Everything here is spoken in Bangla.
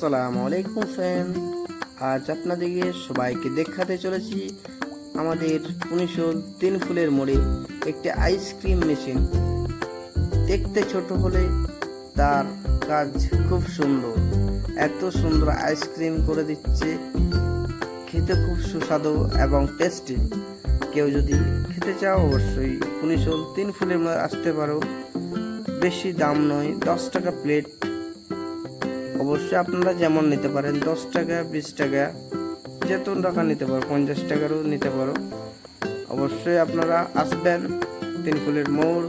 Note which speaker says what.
Speaker 1: আসসালামু আলাইকুম ফ্রেন্ড আজ আপনাদেরকে সবাইকে দেখাতে চলেছি আমাদের উনিশশো তিন ফুলের মোড়ে একটি আইসক্রিম মেশিন। দেখতে ছোট হলে তার কাজ খুব সুন্দর। এত সুন্দর আইসক্রিম করে দিচ্ছে। খেতে খুব সুস্বাদু এবং টেস্টি কেউ যদি খেতে চাও, অবশ্যই উনিশশো তিন ফুলের মোড়ে আসতে পারো। বেশি দাম নয়, দশ টাকা প্লেট অবশ্যই আপনারা যেমন নিতে পারেন, দশ টাকা, বিশ টাকা যেতুন টাকা নিতে পারো, পঞ্চাশ টাকারও নিতে পারো। অবশ্যই আপনারা আসবেন তিন ফুলের মোড়